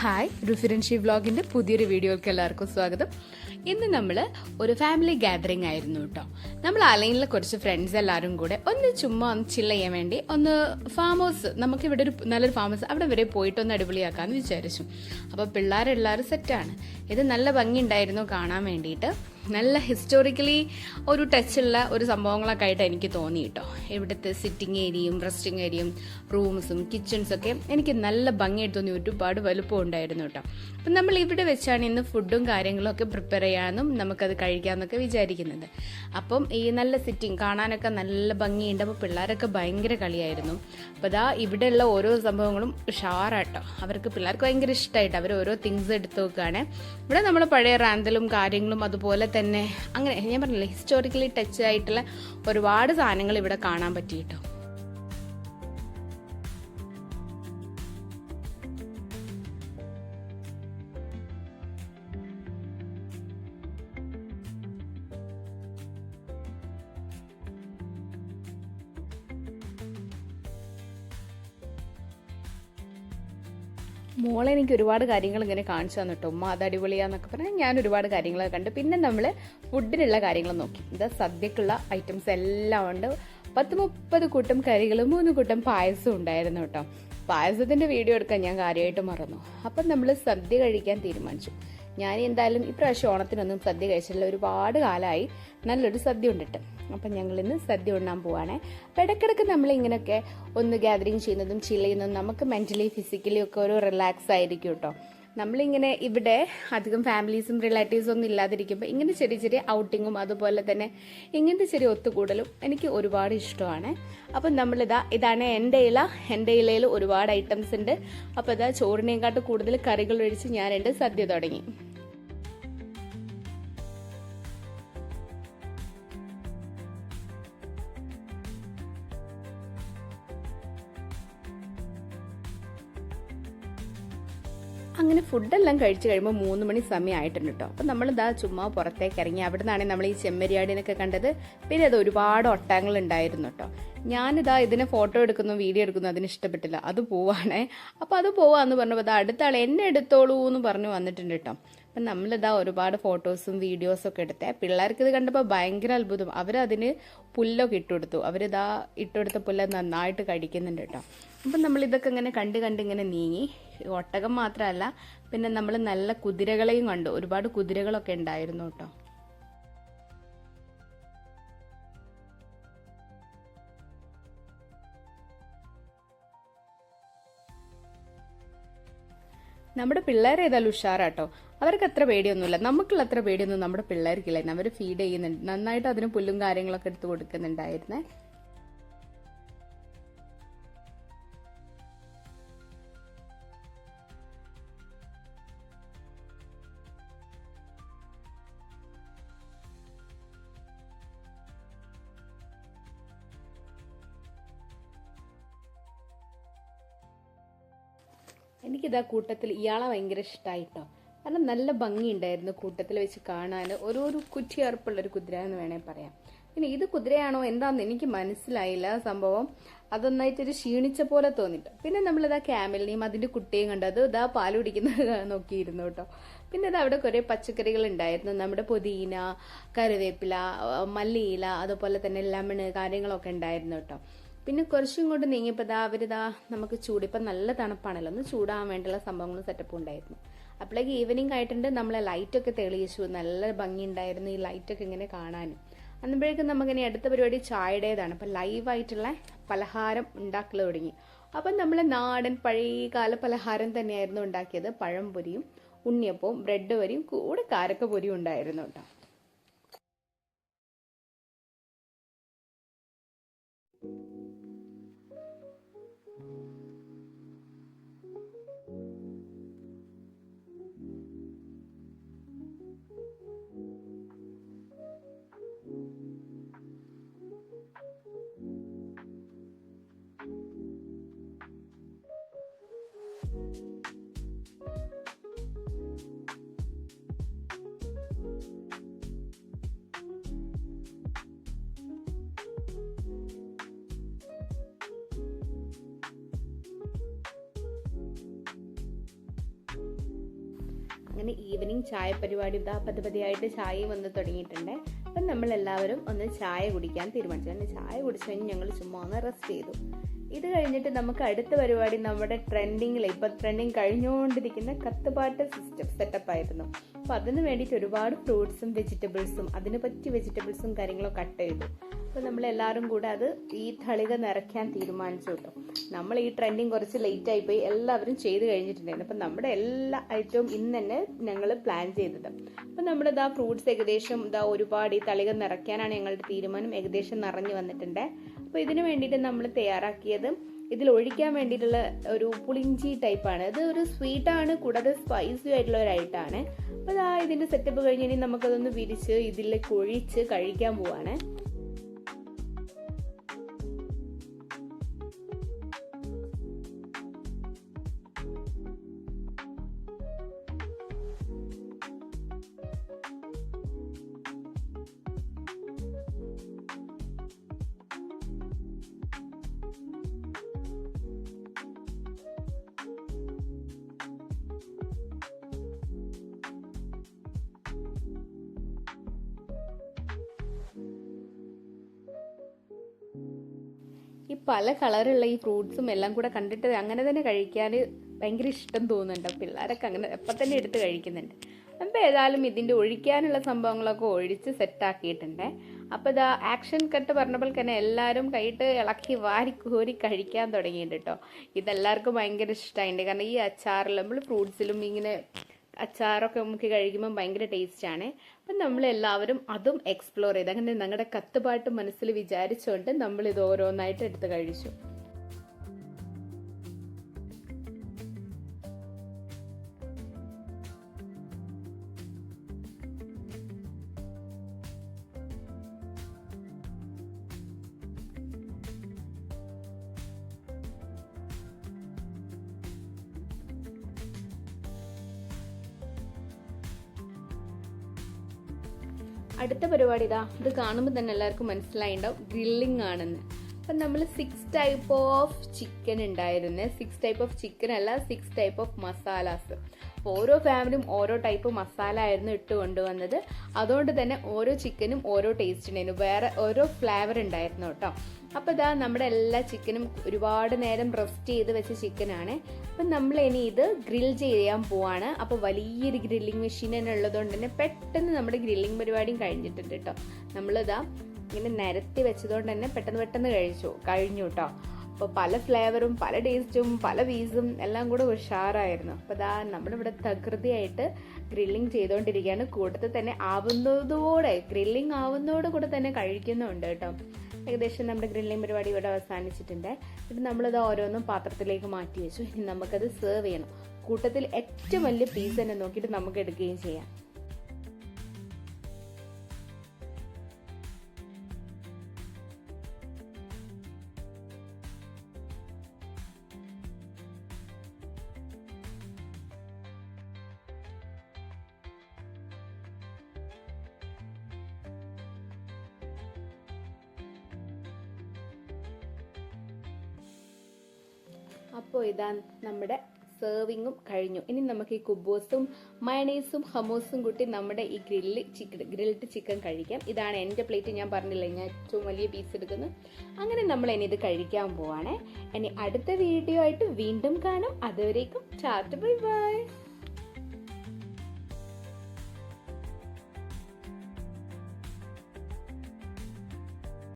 Hi റുഫിറൻഷി വ്ളോഗിന്റെ പുതിയൊരു വീഡിയോയ്ക്ക് എല്ലാവർക്കും സ്വാഗതം. ഇന്ന് നമ്മൾ ഒരു ഫാമിലി ഗാദറിംഗ് ആയിരുന്നു കേട്ടോ നമ്മൾ അലൈനിലെ കുറച്ച് ഫ്രണ്ട്സ് എല്ലാവരും കൂടെ ഒന്ന് ചുമ്മാ ഒന്ന് ചില്ല ചെയ്യാൻ വേണ്ടി ഒന്ന് ഫാം ഹൗസ് നമുക്ക് ഇവിടെ ഒരു നല്ലൊരു ഫാം ഹൗസ് അവിടെ വരെ പോയിട്ട് ഒന്ന് അടിപൊളിയാക്കാമെന്ന് വിചാരിച്ചു. അപ്പോൾ പിള്ളേരെല്ലാവരും സെറ്റാണ് ഇത് നല്ല ഭംഗി ഉണ്ടായിരുന്നു കാണാൻ വേണ്ടിയിട്ട്. നല്ല ഹിസ്റ്റോറിക്കലി ഒരു ടച്ചുള്ള ഒരു സംഭവങ്ങളൊക്കെ ആയിട്ട് എനിക്ക് തോന്നി കേട്ടോ ഇവിടുത്തെ സിറ്റിംഗ് ഏരിയയും റെസ്റ്റിംഗ് ഏരിയയും റൂംസും കിച്ചൺസൊക്കെ എനിക്ക് നല്ല ഭംഗിയായിട്ട് തോന്നി ഒരുപാട് വലുപ്പം ഉണ്ടായിരുന്നു കേട്ടോ അപ്പം നമ്മൾ ഇവിടെ വെച്ചാണ് ഇന്ന് ഫുഡും കാര്യങ്ങളും ഒക്കെ പ്രിപ്പയർ ചെയ്യാനും നമുക്കത് കഴിക്കാമെന്നൊക്കെ വിചാരിക്കുന്നത്. അപ്പം ഈ നല്ല സിറ്റിംഗ് കാണാനൊക്കെ നല്ല ഭംഗിയുണ്ട്. അപ്പോൾ പിള്ളേരൊക്കെ ഭയങ്കര കളിയായിരുന്നു. അപ്പോൾ ഇതാ ഇവിടെയുള്ള ഓരോ സംഭവങ്ങളും ഉഷാറാട്ടോ. അവർക്ക് പിള്ളേർക്ക് ഭയങ്കര ഇഷ്ടമായിട്ട് അവർ ഓരോ തിങ്സ് എടുത്ത് നോക്കുകയാണ് ഇവിടെ നമ്മൾ പഴയ റാന്തലും കാര്യങ്ങളും അതുപോലെ തന്നെ. അങ്ങനെ ഞാൻ പറഞ്ഞില്ലേ ഹിസ്റ്റോറിക്കലി ടച്ച് ആയിട്ടുള്ള ഒരുപാട് സാധനങ്ങൾ ഇവിടെ കാണാൻ പറ്റി കേട്ടോ മോളെ എനിക്ക് ഒരുപാട് കാര്യങ്ങൾ ഇങ്ങനെ കാണിച്ചു തന്നിട്ടോ ഉമ്മ അത് അടിപൊളിയാന്നൊക്കെ പറഞ്ഞാൽ ഞാൻ ഒരുപാട് കാര്യങ്ങൾ കണ്ടു. പിന്നെ നമ്മൾ ഫുഡിനുള്ള കാര്യങ്ങൾ നോക്കി. ഇതാ സദ്യക്കുള്ള ഐറ്റംസ് എല്ലാം ഉണ്ട്. പത്ത് മുപ്പത് കൂട്ടം കറികളും മൂന്ന് കൂട്ടം പായസവും ഉണ്ടായിരുന്നു കേട്ടോ. പായസത്തിന്റെ വീഡിയോ എടുക്കാൻ ഞാൻ കാര്യമായിട്ട് മറന്നു. അപ്പം നമ്മൾ സദ്യ കഴിക്കാൻ തീരുമാനിച്ചു. ഞാൻ എന്തായാലും ഇപ്രാവശ്യം ഓണത്തിനൊന്നും സദ്യ കഴിച്ചിട്ടില്ല. ഒരുപാട് കാലമായി നല്ലൊരു സദ്യ ഉണ്ടിട്ട്. അപ്പം ഞങ്ങൾ ഇന്ന് സദ്യ ഉണ്ണാൻ പോവാണേ. അപ്പം ഇടയ്ക്കിടയ്ക്ക് നമ്മളിങ്ങനെയൊക്കെ ഒന്ന് ഗ്യാതറിങ് ചെയ്യുന്നതും ചില്ല് ചെയ്യുന്നതും നമുക്ക് മെന്റലി ഫിസിക്കലി ഒക്കെ ഒരു റിലാക്സ് ആയിരിക്കും കേട്ടോ നമ്മളിങ്ങനെ ഇവിടെ അധികം ഫാമിലീസും റിലേറ്റീവ്സും ഒന്നും ഇല്ലാതിരിക്കുമ്പോൾ ഇങ്ങനെ ചെറിയ ചെറിയ ഔട്ടിങ്ങും അതുപോലെ തന്നെ ഇങ്ങനത്തെ ചെറിയ ഒത്തുകൂടലും എനിക്ക് ഒരുപാട് ഇഷ്ടമാണ്. അപ്പം നമ്മളിതാ ഇതാണ് എന്റെ ഇല. എന്റെ ഇലയിൽ ഒരുപാട് ഐറ്റംസ് ഉണ്ട്. അപ്പോൾ ഇതാ ചോറിനേക്കാട്ട് കൂടുതൽ കറികൾ ഒഴിച്ച് ഞാൻ എന്റെ സദ്യ തുടങ്ങി. അങ്ങനെ ഫുഡെല്ലാം കഴിച്ചു കഴിയുമ്പോൾ മൂന്ന് മണി സമയമായിട്ടുണ്ട് കേട്ടോ അപ്പം നമ്മളിതാ ചുമ്മാ പുറത്തേക്ക് ഇറങ്ങി. അവിടെ നിന്നാണ് നമ്മൾ ഈ ചെമ്മരിയാടിനൊക്കെ കണ്ടത്. പിന്നെ അത് ഒരുപാട് ഒട്ടാങ്ങൾ ഉണ്ടായിരുന്നു കേട്ടോ ഞാനിതാ ഇതിനെ ഫോട്ടോ എടുക്കുന്നു വീഡിയോ എടുക്കുന്നു അതിന് ഇഷ്ടപ്പെട്ടില്ല. അത് പോവാണേ. അപ്പോൾ അത് പോവാന്ന് പറഞ്ഞപ്പോൾ അത് അടുത്ത ആൾ എന്നെ എടുത്തോളൂ എന്ന് പറഞ്ഞു വന്നിട്ടുണ്ട് കേട്ടോ അപ്പം നമ്മളിതാ ഒരുപാട് ഫോട്ടോസും വീഡിയോസും ഒക്കെ എടുത്തേ. പിള്ളേർക്ക് ഇത് കണ്ടപ്പോൾ ഭയങ്കര അത്ഭുതം. അവരതിന് പുല്ലൊക്കെ ഇട്ടുകൊടുത്തു അവരിതാ ഇട്ടുകൊടുത്ത പുല്ല് നന്നായിട്ട് കഴിക്കുന്നുണ്ട് കേട്ടോ അപ്പം നമ്മൾ ഇതൊക്കെ ഇങ്ങനെ കണ്ട് കണ്ട് ഇങ്ങനെ നീങ്ങി. ഒട്ടകം മാത്രമല്ല പിന്നെ നമ്മൾ നല്ല കുതിരകളെയും കണ്ടു. ഒരുപാട് കുതിരകളൊക്കെ ഉണ്ടായിരുന്നു കേട്ടോ. നമ്മുടെ പിള്ളേർ ഏതായാലും ഉഷാറാട്ടോ. അവർക്ക് അത്ര പേടിയൊന്നുമില്ല. നമുക്കുള്ള അത്ര പേടിയൊന്നും നമ്മുടെ പിള്ളേർക്കില്ല. അവർ ഫീഡ് ചെയ്യുന്നുണ്ട്. നന്നായിട്ട് അതിന് പുല്ലും കാര്യങ്ങളൊക്കെ എടുത്ത് കൊടുക്കുന്നുണ്ടായിരുന്നേ. എനിക്കിതാ കൂട്ടത്തിൽ ഇയാളെ ഭയങ്കര ഇഷ്ടമായിട്ടോ കാരണം നല്ല ഭംഗിയുണ്ടായിരുന്നു കൂട്ടത്തിൽ വെച്ച് കാണാൻ ഒരു ഒരു കുതിര എന്ന് വേണേൽ പറയാം. പിന്നെ ഇത് കുതിരയാണോ എന്താണെന്ന് എനിക്ക് മനസ്സിലായില്ല സംഭവം. അതൊന്നായിട്ടൊരു ക്ഷീണിച്ച പോലെ തോന്നിട്ട്. പിന്നെ നമ്മളിതാ ക്യാമലിനെയും അതിന്റെ കുട്ടിയും കണ്ടത് ഇതാ പാൽ കുടിക്കുന്നത് നോക്കിയിരുന്നു കേട്ടോ. പിന്നെ ഇത് അവിടെ കുറേ പച്ചക്കറികൾ ഉണ്ടായിരുന്നു. നമ്മുടെ പുതിന കറിവേപ്പില മല്ലിയില അതുപോലെ തന്നെ ലെമണ് കാര്യങ്ങളൊക്കെ ഉണ്ടായിരുന്നു കേട്ടോ. പിന്നെ കുറച്ചും കൊണ്ട് നീങ്ങിയപ്പോൾ ഇതാ അവരിതാ നമുക്ക് ചൂട്. ഇപ്പം നല്ല തണുപ്പാണല്ലോ. ഒന്ന് ചൂടാൻ വേണ്ടിയുള്ള സംഭവങ്ങളും സെറ്റപ്പും ഉണ്ടായിരുന്നു. അപ്പോഴേക്ക് ഈവനിങ് ആയിട്ടുണ്ട്. നമ്മളെ ലൈറ്റൊക്കെ തെളിയിച്ചു. നല്ല ഭംഗി ഉണ്ടായിരുന്നു ഈ ലൈറ്റൊക്കെ ഇങ്ങനെ കാണാനും അന്നപ്പോഴേക്കും നമുക്കിനി അടുത്ത പരിപാടി ചായയുടേതാണ്. അപ്പം ലൈവായിട്ടുള്ള പലഹാരം ഉണ്ടാക്കൽ തുടങ്ങി. അപ്പം നമ്മൾ നാടൻ പഴയകാല പലഹാരം തന്നെയായിരുന്നു ഉണ്ടാക്കിയത്. പഴംപൊരിയും ഉണ്ണിയപ്പവും ബ്രെഡ് വരിയും കൂടെ കാരക്ക പൊരിയും ഉണ്ടായിരുന്നു കേട്ടോ. അങ്ങനെ ഈവനിങ് ചായ പരിപാടി ഇതാ പതി പതിയായിട്ട് ചായ വന്ന് തുടങ്ങിയിട്ടുണ്ട്. അപ്പം നമ്മളെല്ലാവരും ഒന്ന് ചായ കുടിക്കാൻ തീരുമാനിച്ചു. ചായ കുടിച്ചു കഴിഞ്ഞ് ഞങ്ങൾ ചുമ്മാ ഒന്ന് റെസ്റ്റ് ചെയ്തു. ഇത് കഴിഞ്ഞിട്ട് നമുക്ക് അടുത്ത പരിപാടി നമ്മുടെ ട്രെൻഡിങ്ങിൽ ഇപ്പം ട്രെൻഡിങ് കഴിഞ്ഞുകൊണ്ടിരിക്കുന്ന കത്തുപാട്ട് സിസ്റ്റം സെറ്റപ്പ് ആയിരുന്നു. അപ്പം അതിന് വേണ്ടിയിട്ട് ഒരുപാട് ഫ്രൂട്ട്സും വെജിറ്റബിൾസും അതിന് പറ്റിയ വെജിറ്റബിൾസും കാര്യങ്ങളും കട്ട് ചെയ്തു. അപ്പോൾ നമ്മൾ എല്ലാവരും കൂടെ അത് ഈ തളിക നിറയ്ക്കാൻ തീരുമാനിച്ചു കേട്ടോ. നമ്മൾ ഈ ട്രെൻഡിങ് കുറച്ച് ലേറ്റ് ആയിപ്പോയി എല്ലാവരും ചെയ്ത് കഴിഞ്ഞിട്ടുണ്ടായിരുന്നു. അപ്പം നമ്മുടെ എല്ലാ ഐറ്റവും ഇന്ന് തന്നെ ഞങ്ങൾ പ്ലാൻ ചെയ്തത്. അപ്പം നമ്മുടെ ഇതാ ഫ്രൂട്ട്സ് ഏകദേശം ഇതാ ഒരുപാട് ഈ തളിക നിറയ്ക്കാനാണ് ഞങ്ങളുടെ തീരുമാനം. ഏകദേശം നിറഞ്ഞു വന്നിട്ടുണ്ട്. അപ്പോൾ ഇതിന് വേണ്ടിയിട്ട് നമ്മൾ തയ്യാറാക്കിയത് ഇതിൽ ഒഴിക്കാൻ വേണ്ടിയിട്ടുള്ള ഒരു പുളിഞ്ചി ടൈപ്പാണ്. ഇത് ഒരു സ്വീറ്റാണ് കൂടാതെ സ്പൈസി ആയിട്ടുള്ള ഒരു ഐറ്റാണ് അപ്പോൾ ഇതാ ഇതിന്റെ സെറ്റപ്പ് കഴിഞ്ഞ് ഇനി നമുക്കതൊന്ന് വിരിച്ച് ഇതിലേക്ക് ഒഴിച്ച് കഴിക്കാൻ പോവാണ്. ഈ പല കളറുള്ള ഈ ഫ്രൂട്ട്സും എല്ലാം കൂടെ കണ്ടിട്ട് അങ്ങനെ തന്നെ കഴിക്കാൻ ഭയങ്കര ഇഷ്ടം തോന്നുന്നുണ്ട്. പിള്ളേരൊക്കെ അങ്ങനെ എപ്പം തന്നെ എടുത്ത് കഴിക്കുന്നുണ്ട്. അപ്പോൾ ഏതായാലും ഇതിന്റെ ഒഴിക്കാനുള്ള സംഭവങ്ങളൊക്കെ ഒഴിച്ച് സെറ്റാക്കിയിട്ടുണ്ട് അപ്പോൾ ഇതാ ആക്ഷൻ കട്ട് പറഞ്ഞപ്പോൾ തന്നെ എല്ലാവരും കൈയിട്ട് ഇളക്കി വാരി കോരി കഴിക്കാൻ തുടങ്ങിയിട്ടുണ്ട് കേട്ടോ ഇതെല്ലാവർക്കും ഭയങ്കര ഇഷ്ടമായിട്ടുണ്ട് കാരണം ഈ നമ്മൾ ഫ്രൂട്ട്സിലും ഇങ്ങനെ അച്ചാറൊക്കെ നമുക്ക് കഴിക്കുമ്പോൾ ഭയങ്കര ടേസ്റ്റാണ്. അപ്പം നമ്മളെല്ലാവരും അതും എക്സ്പ്ലോർ ചെയ്ത് അങ്ങനെ ഞങ്ങളുടെ കത്തുപാട്ട് മനസ്സിൽ വിചാരിച്ചുകൊണ്ട് നമ്മൾ ഇത് ഓരോന്നായിട്ട് എടുത്ത് കഴിച്ചു. അടുത്ത പരിപാടി ഇതാ ഇത് കാണുമ്പോൾ തന്നെ എല്ലാവർക്കും മനസ്സിലായിണ്ടാവും. ഗ്രില്ലിംഗ് ആണെന്ന്. അപ്പം നമ്മൾ സിക്സ് ടൈപ്പ് ഓഫ് ചിക്കൻ ഉണ്ടായിരുന്നു സിക്സ് ടൈപ്പ് ഓഫ് ചിക്കൻ അല്ല സിക്സ് ടൈപ്പ് ഓഫ് മസാലാസ് അപ്പോൾ ഓരോ ഫാമിലിയും ഓരോ ടൈപ്പ് മസാല ആയിരുന്നു ഇട്ട് കൊണ്ടുവന്നത്. അതുകൊണ്ട് തന്നെ ഓരോ ചിക്കനും ഓരോ ടേസ്റ്റ് ഉണ്ടായിരുന്നു വേറെ ഓരോ ഫ്ലേവർ ഉണ്ടായിരുന്നു കേട്ടോ. അപ്പോൾ ഇതാ നമ്മുടെ എല്ലാ ചിക്കനും ഒരുപാട് നേരം റെസ്റ്റ് ചെയ്ത് വെച്ച ചിക്കനാണ് അപ്പം നമ്മൾ ഇനി ഇത് ഗ്രിൽ ചെയ്യാൻ പോവാണ്. അപ്പോൾ വലിയൊരു ഗ്രില്ലിംഗ് മെഷീൻ തന്നെ ഉള്ളതുകൊണ്ട് തന്നെ പെട്ടെന്ന് നമ്മുടെ ഗ്രില്ലിംഗ് പരിപാടിയും കഴിഞ്ഞിട്ടുണ്ട് കേട്ടോ നമ്മളിതാ ഇങ്ങനെ നിരത്തി വെച്ചതുകൊണ്ട് തന്നെ പെട്ടെന്ന് പെട്ടെന്ന് കഴിച്ചു കഴിഞ്ഞു കേട്ടോ അപ്പോൾ പല ഫ്ലേവറും പല ടേസ്റ്റും പല പീസും എല്ലാം കൂടെ ഉഷാറായിരുന്നു. അപ്പോൾ ഇതാ നമ്മളിവിടെ തകൃതിയായിട്ട് ഗ്രില്ലിംഗ് ചെയ്തുകൊണ്ടിരിക്കുകയാണ് കൂട്ടത്തിൽ തന്നെ ആവുന്നതോടെ ഗ്രില്ലിംഗ് ആവുന്നതോടെ കൂടെ തന്നെ കഴിക്കുന്നുണ്ട് കേട്ടോ ഏകദേശം നമ്മുടെ ഗ്രില്ലിംഗ് പരിപാടി ഇവിടെ അവസാനിച്ചിട്ടുണ്ട്. എന്നിട്ട് നമ്മളിത് ഓരോന്നും പാത്രത്തിലേക്ക് മാറ്റി വെച്ചു. ഇനി നമുക്കത് സെർവ് ചെയ്യണം. കൂട്ടത്തിൽ ഏറ്റവും വലിയ പീസ് തന്നെ നോക്കിയിട്ട് നമുക്ക് എടുക്കുകയും ചെയ്യാം. അപ്പോൾ ഇതാ നമ്മുടെ സെർവിങ്ങും കഴിഞ്ഞു. ഇനി നമുക്ക് ഈ കുബോസും മയണൈസും ഹമോസും കൂട്ടി നമ്മുടെ ഈ ഗ്രില്ല് ചിക്കൻ ഗ്രിൽഡ് ചിക്കൻ കഴിക്കാം. ഇതാണ് എന്റെ പ്ലേറ്റ് ഞാൻ പറഞ്ഞില്ലേ ഞാൻ ഏറ്റവും വലിയ പീസ് എടുക്കുന്നു. അങ്ങനെ നമ്മൾ ഇനി ഇത് കഴിക്കാൻ പോവാണേ. ഇനി അടുത്ത വീഡിയോ ആയിട്ട് വീണ്ടും കാണും. അതുവരേക്കും ചാറ്റ് ബൈ ബൈ